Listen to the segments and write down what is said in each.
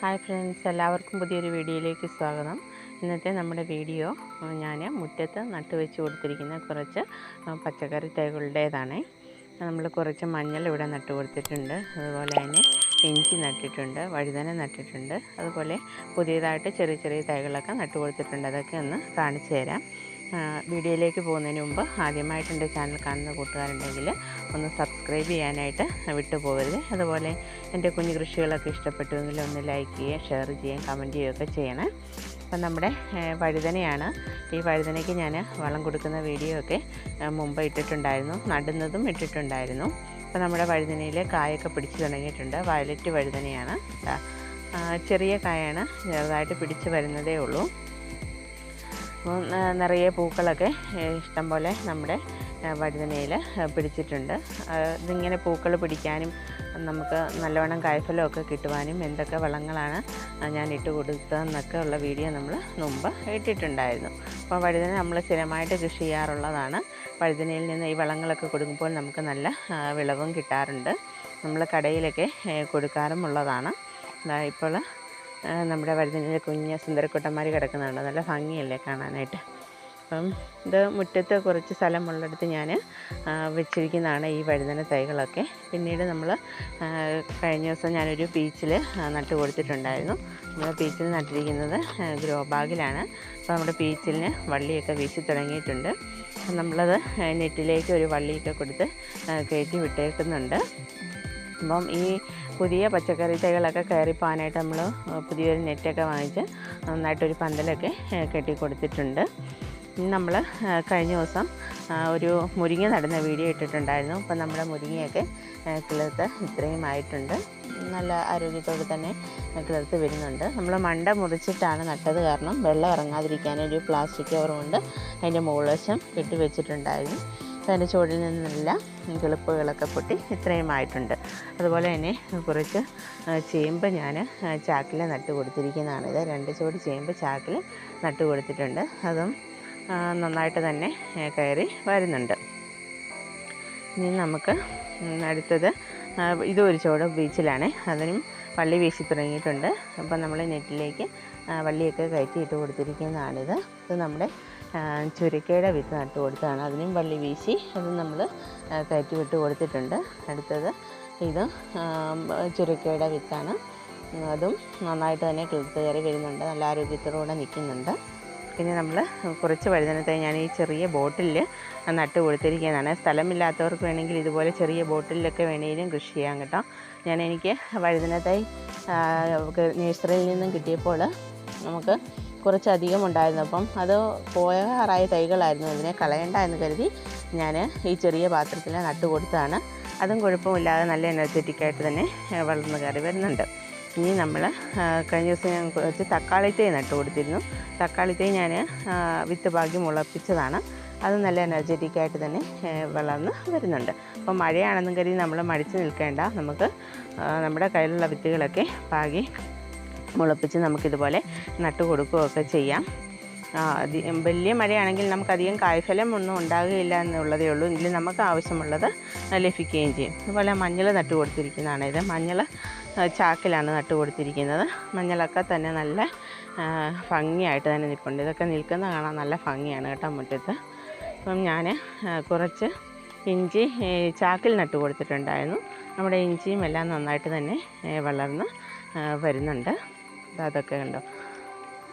Hi friends എല്ലാവർക്കും പുതിയൊരു വീഡിയോയിലേക്ക് സ്വാഗതം. ഇന്നത്തെ നമ്മുടെ വീഡിയോ ഞാൻ മുറ്റത്ത് നട്ടുവെച്ച് കൊടുത്തിരിക്കുന്ന കുറച്ച് പച്ചക്കറി തൈകളുടേതാണ്. നമ്മൾ കുറച്ച് മഞ്ഞൾ ഇവിടെ നട്ട് കൊടുത്തിട്ടുണ്ട്. അതുപോലെ തന്നെ ഇഞ്ചി നട്ടിട്ടുണ്ട് വഴുതന നട്ടിട്ടുണ്ട്. അതുപോലെ പുതിയതായിട്ട് ചെറിയ ചെറിയ തൈകളൊക്കെ നട്ട് കൊടുത്തിട്ടുണ്ട്. അതൊക്കെ ഒന്ന് കാണിച്ചു തരാം. വീഡിയോയിലേക്ക് പോകുന്നതിന് മുമ്പ് ആദ്യമായിട്ട് എന്റെ ചാനൽ കാണുന്ന കൂട്ടുകാരുണ്ടെങ്കിൽ ഒന്ന് സബ്സ്ക്രൈബ് ചെയ്യാനായിട്ട് വിട്ടു പോകരുത് അതുപോലെ എന്റെ കുഞ്ഞു കൃഷികളൊക്കെ ഇഷ്ടപ്പെട്ടുവെങ്കിൽ ഒന്ന് ലൈക്ക് ചെയ്യുകയും ഷെയർ ചെയ്യുകയും കമന്റ് ചെയ്യുകയൊക്കെ ചെയ്യണേ. അപ്പം നമ്മുടെ വഴുതനയാണ്. ഈ വഴുതനയ്ക്ക് ഞാൻ വളം കൊടുക്കുന്ന വീഡിയോ ഒക്കെ മുമ്പ് ഇട്ടിട്ടുണ്ടായിരുന്നു. നടുന്നതും ഇട്ടിട്ടുണ്ടായിരുന്നു. അപ്പോൾ നമ്മുടെ വഴുതനയിൽ കായൊക്കെ പിടിച്ചു തുടങ്ങിയിട്ടുണ്ട്. വയലറ്റ് വഴുതനയാണ്. ചെറിയ കായാണ് ചെറുതായിട്ട് പിടിച്ചു വരുന്നതേ ഉള്ളൂ. അപ്പോൾ ന- നിറയെ പൂക്കളൊക്കെ ഇഷ്ടംപോലെ ഇഷ്ടം പോലെ നമ്മുടെ വഴുതനയിൽ പിടിച്ചിട്ടുണ്ട്. ഇതിങ്ങനെ പൂക്കൾ പിടിക്കാനും നമുക്ക് നല്ലവണ്ണം കായ്ഫലമൊക്കെ കിട്ടുവാനും എന്തൊക്കെ വളങ്ങളാണ് ഞാൻ ഇട്ട് കൊടുത്തതെന്നൊക്കെ ഉള്ള വീഡിയോ നമ്മൾ മുമ്പ് ഇട്ടിട്ടുണ്ടായിരുന്നു. അപ്പോൾ വഴുതന നമ്മൾ സ്ഥിരമായിട്ട് കൃഷി ചെയ്യാറുള്ളതാണ്. വഴുതനയിൽ നിന്ന് ഈ വളങ്ങളൊക്കെ കൊടുക്കുമ്പോൾ നമുക്ക് നല്ല വിളവും കിട്ടാറുണ്ട്. നമ്മൾ കടയിലൊക്കെ കൊടുക്കാറുമുള്ളതാണ്. ഇപ്പോൾ നമ്മുടെ വഴുതനയിൽ കുഞ്ഞ് സുന്ദരക്കുട്ടന്മാർ കിടക്കുന്നുണ്ട്. നല്ല ഭംഗിയല്ലേ കാണാനായിട്ട്. അപ്പം ഇത് മുറ്റത്ത് കുറച്ച് സ്ഥലമുള്ളിടത്ത് ഞാൻ വെച്ചിരിക്കുന്നതാണ് ഈ വഴുതന തൈകളൊക്കെ. പിന്നീട് നമ്മൾ കഴിഞ്ഞ ദിവസം ഞാനൊരു ബീച്ചിൽ നട്ട് കൊടുത്തിട്ടുണ്ടായിരുന്നു. നമ്മൾ ബീച്ചിൽ നട്ടിരിക്കുന്നത് ഗ്രോ ബാഗിലാണ് അപ്പോൾ നമ്മുടെ ബീച്ചിലിന് വള്ളിയൊക്കെ വീശി തുടങ്ങിയിട്ടുണ്ട്. നമ്മളത് നെറ്റിലേക്ക് ഒരു വള്ളിയൊക്കെ കൊടുത്ത് കയറ്റി വിട്ടേക്കുന്നുണ്ട്. അപ്പം ഈ പുതിയ പച്ചക്കറി തൈകളൊക്കെ കയറിപ്പോകാനായിട്ട് നമ്മൾ പുതിയൊരു നെറ്റൊക്കെ വാങ്ങിച്ച് നന്നായിട്ടൊരു പന്തലൊക്കെ കെട്ടി കൊടുത്തിട്ടുണ്ട് നമ്മൾ കഴിഞ്ഞ ദിവസം ഒരു മുരിങ്ങ നടന്ന വീഡിയോ ഇട്ടിട്ടുണ്ടായിരുന്നു. അപ്പം നമ്മുടെ മുരിങ്ങയൊക്കെ കിളിർത്ത് ഇത്രയും ആയിട്ടുണ്ട്. നല്ല ആരോഗ്യത്തോടെ തന്നെ കിളിർത്ത് വരുന്നുണ്ട്. നമ്മൾ മണ്ട മുറിച്ചിട്ടാണ് നട്ടത് കാരണം വെള്ളം ഇറങ്ങാതിരിക്കാൻ ഒരു പ്ലാസ്റ്റിക് കവർ കൊണ്ട് അതിന്റെ മുകൾ വശം കെട്ടി വെച്ചിട്ടുണ്ടായിരുന്നു. അതിന്റെ ചുവടിൽ നിന്നെല്ലാം കിളിപ്പുകളൊക്കെ പൊട്ടി ഇത്രയും ആയിട്ടുണ്ട്. അതുപോലെ തന്നെ കുറച്ച് ചേമ്പ് ഞാൻ ചാക്കിൽ നട്ട് ഇത് രണ്ട് ചുവട് ചേമ്പ് ചാക്കിൽ നട്ട് കൊടുത്തിട്ടുണ്ട്. അതും നന്നായിട്ട് തന്നെ കയറി വരുന്നുണ്ട്. ഇനി നമുക്ക് അടുത്തത് ഇതും ഒരു ചുവട് ബീച്ചിലാണ്. അതിനും വള്ളി വീശി തുടങ്ങിയിട്ടുണ്ട്. അപ്പം നമ്മൾ നെറ്റിലേക്ക് വള്ളിയൊക്കെ വള്ളിയൊക്കെ കയറ്റിയിട്ട് കൊടുത്തിരിക്കുന്നതാണിത്. ഇത് നമ്മുടെ ചുരക്കയുടെ വിത്ത് നട്ട് കൊടുത്തതാണ്. അതിനും വള്ളി വീശി അത് നമ്മൾ കയറ്റി വിട്ട് കൊടുത്തിട്ടുണ്ട്. അടുത്തത് ഇത് ചുരുക്കയുടെ വിത്താണ്. അതും നന്നായിട്ട് തന്നെ കിളിത്ത് കയറി വരുന്നുണ്ട്. നല്ല ആരോഗ്യത്തോടെ നിൽക്കുന്നുണ്ട്. പിന്നെ നമ്മൾ കുറച്ച് വഴുതനത്തെ ഞാൻ ഈ ചെറിയ ബോട്ടിൽ നട്ട് കൊടുത്തിരിക്കുന്നതാണ്. സ്ഥലമില്ലാത്തവർക്ക് വേണമെങ്കിൽ ഇതുപോലെ ചെറിയ ബോട്ടിലൊക്കെ വേണമെങ്കിലും കൃഷി ചെയ്യാൻ കേട്ടോ. ഞാൻ എനിക്ക് വഴുതനത്തൈ നേഴ്സറിയിൽ നിന്നും കിട്ടിയപ്പോൾ നമുക്ക് കുറച്ചധികം ഉണ്ടായിരുന്നു. അപ്പം അത് പോയാറായ തൈകളായിരുന്നു. അതിനെ കളയണ്ട എന്ന് കരുതി ഞാൻ ഈ ചെറിയ പാത്രത്തിൽ നട്ട് കൊടുത്തതാണ്. അതും കുഴപ്പമില്ലാതെ നല്ല എനർജറ്റിക്കായിട്ട് തന്നെ വളർന്നു കയറി വരുന്നുണ്ട്. ഇനി നമ്മൾ കഴിഞ്ഞ ദിവസം ഞാൻ കുറച്ച് തക്കാളി തൈ നട്ട് കൊടുത്തിരുന്നു. തക്കാളി തൈ ഞാൻ വിത്ത് ഭാഗ്യം മുളപ്പിച്ചതാണ്. അത് നല്ല എനർജറ്റിക്കായിട്ട് തന്നെ വളർന്ന് വരുന്നുണ്ട്. അപ്പോൾ മഴയാണെന്നും കരുതി നമ്മൾ മടിച്ച് നിൽക്കേണ്ട. നമുക്ക് നമ്മുടെ കയ്യിലുള്ള വിത്തുകളൊക്കെ പാകി മുളപ്പിച്ച് നമുക്കിതുപോലെ നട്ട് കൊടുക്കുകയൊക്കെ ചെയ്യാം. വലിയ മഴയാണെങ്കിൽ നമുക്കധികം കായ്ഫലം ഒന്നും ഉണ്ടാകുകയില്ല എന്നുള്ളതേ ഉള്ളൂ. എങ്കിലും നമുക്ക് ആവശ്യമുള്ളത് ലഭിക്കുകയും ചെയ്യും. അതുപോലെ മഞ്ഞൾ നട്ടു കൊടുത്തിരിക്കുന്നതാണ് ഇത്. മഞ്ഞൾ ചാക്കിലാണ് നട്ട് കൊടുത്തിരിക്കുന്നത് മഞ്ഞളൊക്കെ തന്നെ നല്ല ഭംഗിയായിട്ട് തന്നെ നിൽപ്പുണ്ട്. ഇതൊക്കെ നിൽക്കുന്ന കാണാൻ നല്ല ഭംഗിയാണ് കേട്ടോ മുറ്റത്ത്. അപ്പം ഞാൻ കുറച്ച് ഇഞ്ചി ചാക്കിൽ നട്ടു കൊടുത്തിട്ടുണ്ടായിരുന്നു നമ്മുടെ ഇഞ്ചിയും എല്ലാം നന്നായിട്ട് തന്നെ വളർന്ന് വരുന്നുണ്ട്. അതൊക്കെ കണ്ടോ?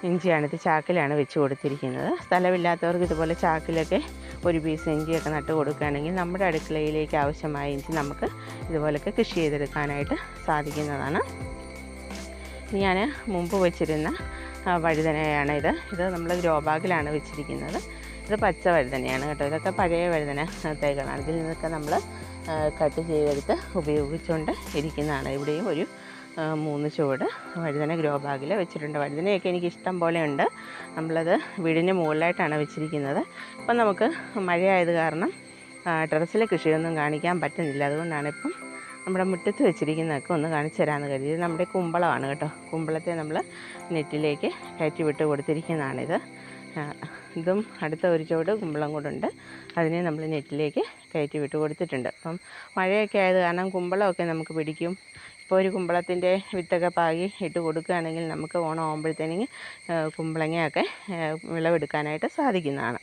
ഇഞ്ചിയാണിത് ചാക്കിലാണ് വെച്ച് കൊടുത്തിരിക്കുന്നത്. സ്ഥലമില്ലാത്തവർക്ക് ഇതുപോലെ ചാക്കിലൊക്കെ ഒരു പീസ് ഇഞ്ചിയൊക്കെ നട്ട് കൊടുക്കുകയാണെങ്കിൽ നമ്മുടെ അടുക്കളയിലേക്ക് ആവശ്യമായ ഇഞ്ചി നമുക്ക് ഇതുപോലൊക്കെ കൃഷി ചെയ്തെടുക്കാനായിട്ട് സാധിക്കുന്നതാണ്. ഞാൻ മുമ്പ് വെച്ചിരുന്ന വഴുതനയാണ് ഇത്. ഇത് നമ്മൾ ഗ്രോ ബാഗിലാണ് വെച്ചിരിക്കുന്നത്. ഇത് പച്ച വഴുതനയാണ് കേട്ടോ. ഇതൊക്കെ പഴയ വഴുതന തൈകളാണ്. ഇതിൽ നിന്നൊക്കെ നമ്മൾ കട്ട് ചെയ്തെടുത്ത് ഉപയോഗിച്ചുകൊണ്ട് ഇരിക്കുന്നതാണ്. ഇവിടെയും ഒരു മൂന്ന് ചുവട് വഴുതന ഗ്രോ ബാഗിൽ വെച്ചിട്ടുണ്ട്. വഴുതനയൊക്കെ എനിക്ക് ഇഷ്ടം പോലെ ഉണ്ട് നമ്മളത് വീടിന് മുകളിലായിട്ടാണ് വെച്ചിരിക്കുന്നത്. ഇപ്പം നമുക്ക് മഴയായത് കാരണം ടെറസിലെ കൃഷിയൊന്നും കാണിക്കാൻ പറ്റുന്നില്ല. അതുകൊണ്ടാണ് ഇപ്പം നമ്മുടെ മുറ്റത്ത് വെച്ചിരിക്കുന്നതൊക്കെ ഒന്ന് കാണിച്ചു തരാമെന്ന് കരുതി. നമ്മുടെ കുമ്പളമാണ് കേട്ടോ. കുമ്പളത്തെ നമ്മൾ നെറ്റിലേക്ക് കയറ്റി വിട്ട് കൊടുത്തിരിക്കുന്നതാണിത്. ഇതും അടുത്ത ഒരു ചുവട് കുമ്പളം കൂടുണ്ട് അതിനെ നമ്മൾ നെറ്റിലേക്ക് കയറ്റി വിട്ട് കൊടുത്തിട്ടുണ്ട്. അപ്പം മഴയൊക്കെ ആയത് കാരണം കുമ്പളമൊക്കെ നമുക്ക് പിടിക്കും. ഇപ്പോൾ ഒരു കുമ്പളത്തിന്റെ വിത്തൊക്കെ പാകി ഇട്ട് കൊടുക്കുകയാണെങ്കിൽ നമുക്ക് ഓണം ആകുമ്പോഴത്തേനും കുമ്പളങ്ങയൊക്കെ വിളവെടുക്കാനായിട്ട് സാധിക്കുന്നതാണ്.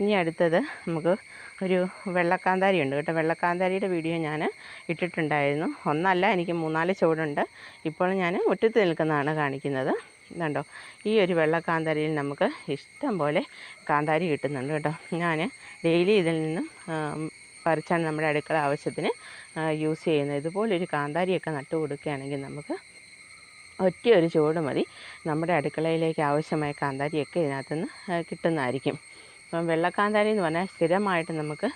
ഇനി അടുത്തത് നമുക്ക് ഒരു വെള്ളക്കാന്താരി ഉണ്ട് കേട്ടോ. വെള്ളക്കാന്താരിയുടെ വീഡിയോ ഞാൻ ഇട്ടിട്ടുണ്ടായിരുന്നു. ഒന്നല്ല എനിക്ക് മൂന്നാൽ ചുവടുണ്ട്. ഇപ്പോൾ ഞാൻ മുറ്റത്ത് നിൽക്കുന്നതാണ് കാണിക്കുന്നത്. ണ്ടോ ഈ ഒരു വെള്ളക്കാന്താരിയിൽ നമുക്ക് ഇഷ്ടം പോലെ കാന്താരി കിട്ടുന്നുണ്ട് കേട്ടോ. ഞാൻ ഡെയിലി ഇതിൽ നിന്നും പറിച്ചാണ് നമ്മുടെ അടുക്കള ആവശ്യത്തിന് യൂസ് ചെയ്യുന്നത്. ഇതുപോലൊരു കാന്താരിയൊക്കെ നട്ടു കൊടുക്കുകയാണെങ്കിൽ നമുക്ക് ഒറ്റ ഒരു ചുവട് മതി. നമ്മുടെ അടുക്കളയിലേക്ക് ആവശ്യമായ കാന്താരിയൊക്കെ ഇതിനകത്തുനിന്ന് കിട്ടുന്നതായിരിക്കും. അപ്പം വെള്ളക്കാന്താരി എന്ന് പറഞ്ഞാൽ സ്ഥിരമായിട്ട് നമുക്ക്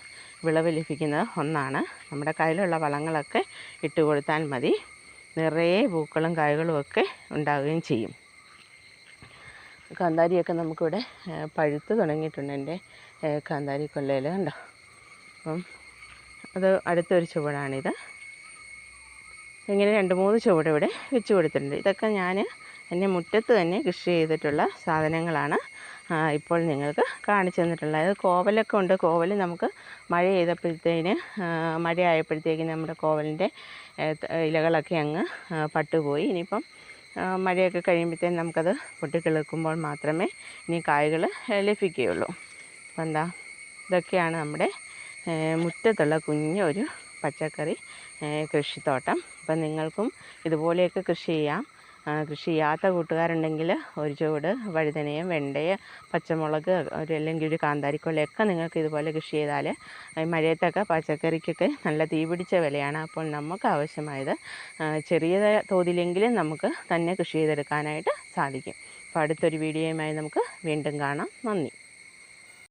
വിളവ് ലഭിക്കുന്ന ഒന്നാണ്. നമ്മുടെ കയ്യിലുള്ള വളങ്ങളൊക്കെ ഇട്ട് കൊടുത്താൽ മതി. നിറയെ പൂക്കളും കായ്കളും ഒക്കെ ഉണ്ടാവുകയും ചെയ്യും. കാന്താരിയൊക്കെ നമുക്കിവിടെ പഴുത്ത് തുടങ്ങിയിട്ടുണ്ട് എന്റെ കാന്താരി കൊല്ലയിൽ കണ്ടോ? അപ്പം അത് അടുത്തൊരു ചുവടാണിത്. ഇങ്ങനെ രണ്ട് മൂന്ന് ചുവട് ഇവിടെ വെച്ച് കൊടുത്തിട്ടുണ്ട്. ഇതൊക്കെ ഞാൻ എന്റെ മുറ്റത്ത് തന്നെ കൃഷി ചെയ്തിട്ടുള്ള സാധനങ്ങളാണ് ഇപ്പോൾ നിങ്ങൾക്ക് കാണിച്ചു തന്നിട്ടുള്ളത്. അതായത് കോവലൊക്കെ ഉണ്ട്. കോവൽ നമുക്ക് മഴ ചെയ്തപ്പോഴത്തേന് മഴ ആയപ്പോഴത്തേക്ക് നമ്മുടെ കോവലിന്റെ ഇലകളൊക്കെ അങ്ങ് പട്ടുപോയി. ഇനിയിപ്പം മഴയൊക്കെ കഴിയുമ്പോഴത്തേന് നമുക്കത് പൊട്ടിക്കിളിർക്കുമ്പോൾ മാത്രമേ ഇനി കായ്കൾ ലഭിക്കുകയുള്ളൂ. അപ്പം എന്താ ഇതൊക്കെയാണ് നമ്മുടെ മുറ്റത്തുള്ള കുഞ്ഞൊരു പച്ചക്കറി കൃഷിത്തോട്ടം. അപ്പം നിങ്ങൾക്കും ഇതുപോലെയൊക്കെ കൃഷി ചെയ്യാം. കൃഷി ചെയ്യാത്ത കൂട്ടുകാരുണ്ടെങ്കിൽ ഒരു ചുവട് വഴുതനയും വെണ്ടയും പച്ചമുളക് ഒരു അല്ലെങ്കിൽ ഒരു കാന്താരിക്കൊലയൊക്കെ നിങ്ങൾക്ക് ഇതുപോലെ കൃഷി ചെയ്താൽ മഴയത്തൊക്കെ പച്ചക്കറിക്കൊക്കെ നല്ല തീ പിടിച്ച വിലയാണ് അപ്പോൾ നമുക്ക് ആവശ്യമായത്. ചെറിയ തോതിലെങ്കിലും നമുക്ക് തന്നെ കൃഷി ചെയ്തെടുക്കാനായിട്ട് സാധിക്കും. അപ്പോൾ അടുത്തൊരു വീഡിയോയുമായി നമുക്ക് വീണ്ടും കാണാം. നന്ദി.